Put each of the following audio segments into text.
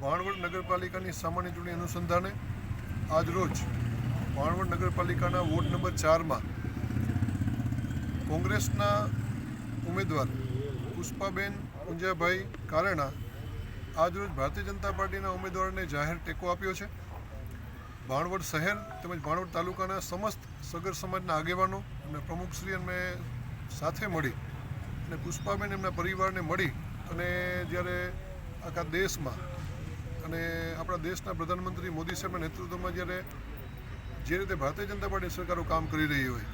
ભાણવડ નગરપાલિકાની સામાન્ય ચૂંટણી અનુસંધાને આજરોજ ભાણવડ નગરપાલિકાના વોર્ડ નંબર ચારમાં કોંગ્રેસના ઉમેદવાર પુષ્પાબેન પુંજાભાઈ કારેણા આજરોજ ભારતીય જનતા પાર્ટીના ઉમેદવારને જાહેર ટેકો આપ્યો છે. ભાણવડ શહેર તેમજ ભાણવડ તાલુકાના સમસ્ત સગર સમાજના આગેવાનો અને પ્રમુખશ્રી અને સાથે મળી અને પુષ્પાબેન એમના પરિવારને મળી અને જ્યારે આખા દેશમાં અને આપણા દેશના પ્રધાનમંત્રી મોદી સાહેબના નેતૃત્વમાં જ્યારે જે રીતે ભારતીય જનતા પાર્ટી સરકારો કામ કરી રહી હોય,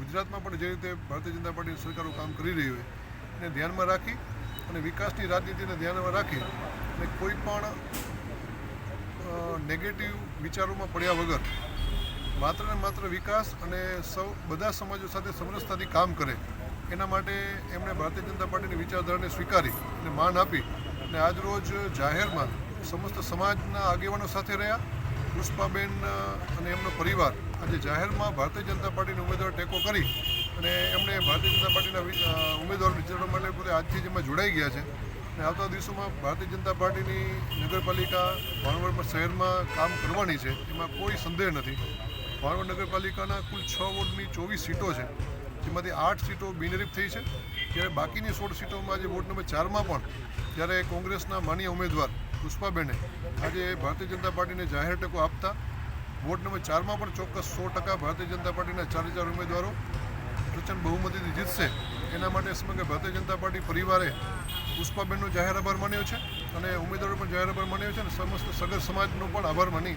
ગુજરાતમાં પણ જે રીતે ભારતીય જનતા પાર્ટી સરકારો કામ કરી રહી હોય, એને ધ્યાનમાં રાખી અને વિકાસની રાજનીતિને ધ્યાનમાં રાખી અને કોઈ પણ નેગેટિવ વિચારોમાં પડ્યા વગર માત્ર ને માત્ર વિકાસ અને સૌ, બધા સમાજો સાથે સમરસતાથી કામ કરે, એના માટે એમણે ભારતીય જનતા પાર્ટીની વિચારધારાને સ્વીકારી અને માન આપી અને આજરોજ જાહેરમાં સમસ્ત સમાજના આગેવાનો સાથે રહ્યા. પુષ્પાબેન અને એમનો પરિવાર આજે જાહેરમાં ભારતીય જનતા પાર્ટીનો ઉમેદવાર ટેકો કરી અને એમણે ભારતીય જનતા પાર્ટીના ઉમેદવાર વિચારવા માટે પોતે આજથી જ એમાં જોડાઈ ગયા છે. અને આવતા દિવસોમાં ભારતીય જનતા પાર્ટીની નગરપાલિકા ભાણવડ શહેરમાં કામ કરવાની છે, એમાં કોઈ સંદેહ નથી. ભાણવડ નગરપાલિકાના કુલ છ વોર્ડની ચોવીસ સીટો છે, જેમાંથી આઠ સીટો બિનરીફ થઈ છે. જ્યારે બાકીની સોળ સીટોમાં આજે વોર્ડ નંબર ચારમાં પણ જ્યારે કોંગ્રેસના માન્ય ઉમેદવાર પુષ્પાબેને આજે ભારતીય જનતા પાર્ટીને જાહેર ટેકો આપતા, વોર્ડ નંબર ચારમાં પણ ચોક્કસ સો ટકા ભારતીય જનતા પાર્ટીના ચારે ચાર ઉમેદવારો પ્રચંડ બહુમતીથી જીતશે. એના માટે સમગ્ર ભારતીય જનતા પાર્ટી પરિવારે પુષ્પાબેનનો જાહેર આભાર માન્યો છે અને ઉમેદવારો પણ જાહેર આભાર માન્યો છે અને સમસ્ત સગર સમાજનો પણ આભાર માની